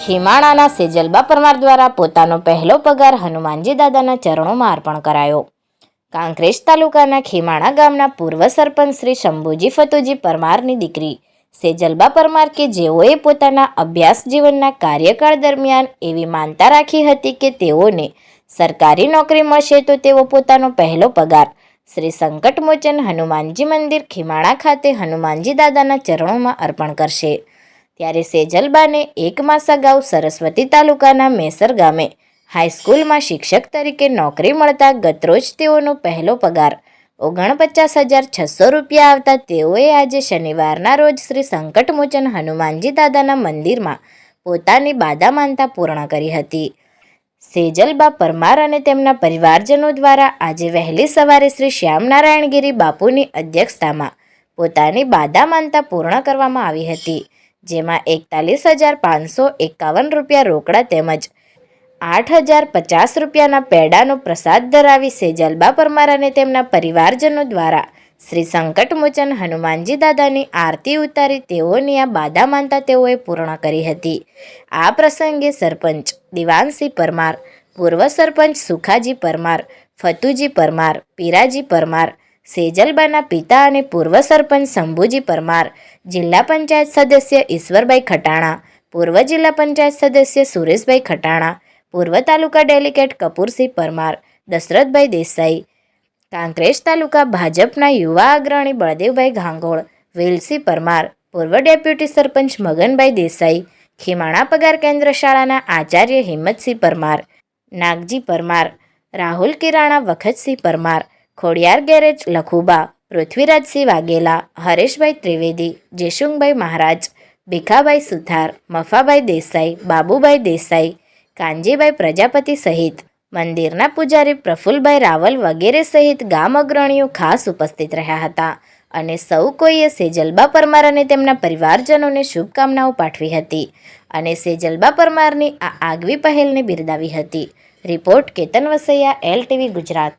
ખીમાણાના સેજલબા પરમાર દ્વારા પોતાનો પહેલો પગાર હનુમાનજી દાદાના ચરણોમાં અર્પણ કરાયો. કાંકરેજ તાલુકાના ખીમાણા ગામના પૂર્વ સરપંચ શ્રી શંભુજી ફતુજી પરમારની દીકરી સેજલબા પરમાર કે જેઓએ પોતાના અભ્યાસ જીવનના કાર્યકાળ દરમિયાન એવી માનતા રાખી હતી કે તેઓને સરકારી નોકરી મળશે તો તેઓ પોતાનો પહેલો પગાર શ્રી સંકટમોચન હનુમાનજી મંદિર ખીમાણા ખાતે હનુમાનજી દાદાના ચરણોમાં અર્પણ કરશે. ત્યારે સેજલબાને એક માસ અગાઉ સરસ્વતી તાલુકાના મેસર ગામે હાઈસ્કૂલમાં શિક્ષક તરીકે નોકરી મળતા ગતરોજ તેઓનો પહેલો પગાર ઓગણપચાસ હજાર છસો રૂપિયા આવતા તેઓએ આજે શનિવારના રોજ શ્રી સંકટમોચન હનુમાનજી દાદાના મંદિરમાં પોતાની બાદા માનતા પૂર્ણ કરી હતી. સેજલબા પરમાર અને તેમના પરિવારજનો દ્વારા આજે વહેલી સવારે શ્રી શ્યામનારાયણગીરી બાપુની અધ્યક્ષતામાં પોતાની બાદા માનતા પૂર્ણ કરવામાં આવી હતી. જેમાં એકતાલીસ હજાર પાંચસો એકાવન રૂપિયા રોકડા તેમજ આઠ હજાર પચાસ રૂપિયાના પેડાનો પ્રસાદ ધરાવી સેજલબા પરમાર અને તેમના પરિવારજનો દ્વારા શ્રી સંકટમોચન હનુમાનજી દાદાની આરતી ઉતારી તેઓની આ બાદા માનતા તેઓએ પૂર્ણ કરી હતી. આ પ્રસંગે સરપંચ દિવાનસિંહ પરમાર, પૂર્વ સરપંચ સુખાજી પરમાર, ફતુજી પરમાર, પીરાજી પરમાર, સેજલબાના પિતા અને પૂર્વ સરપંચ શંભુજી પરમાર જિલ્લા પંચાયત સદસ્ય ઈશ્વરભાઈ ખટાણા, પૂર્વ જિલ્લા પંચાયત સદસ્ય સુરેશભાઈ ખટાણા, પૂર્વ તાલુકા ડેલિગેટ કપૂરસિંહ પરમાર, દશરથભાઈ દેસાઈ, કાંકરેજ તાલુકા ભાજપના યુવા અગ્રણી બળદેવભાઈ ઘાંગોળ વેલસી પરમાર, પૂર્વ ડેપ્યુટી સરપંચ મગનભાઈ દેસાઈ, ખીમાણા પગાર કેન્દ્ર શાળાના આચાર્ય હિંમતસિંહ પરમાર, નાગજી પરમાર, રાહુલ કિરાણા વખતસિંહ પરમાર, ખોડિયાર ગેરેજ લખુબા પૃથ્વીરાજસિંહ વાઘેલા, હરેશભાઈ ત્રિવેદી, જેશુંગભાઈ મહારાજ, ભીખાભાઈ સુથાર, મફાભાઈ દેસાઈ, બાબુભાઈ દેસાઈ, કાનજીભાઈ પ્રજાપતિ સહિત મંદિરના પૂજારી પ્રફુલભાઈ રાવલ વગેરે સહિત ગામ અગ્રણીઓ ખાસ ઉપસ્થિત રહ્યા હતા અને સૌ કોઈએ સેજલબા પરમાર અને તેમના પરિવારજનોને શુભકામનાઓ પાઠવી હતી અને સેજલબા પરમારની આ આગવી પહેલને બિરદાવી હતી. Report Ketan Vasaiya, L TV Gujarat.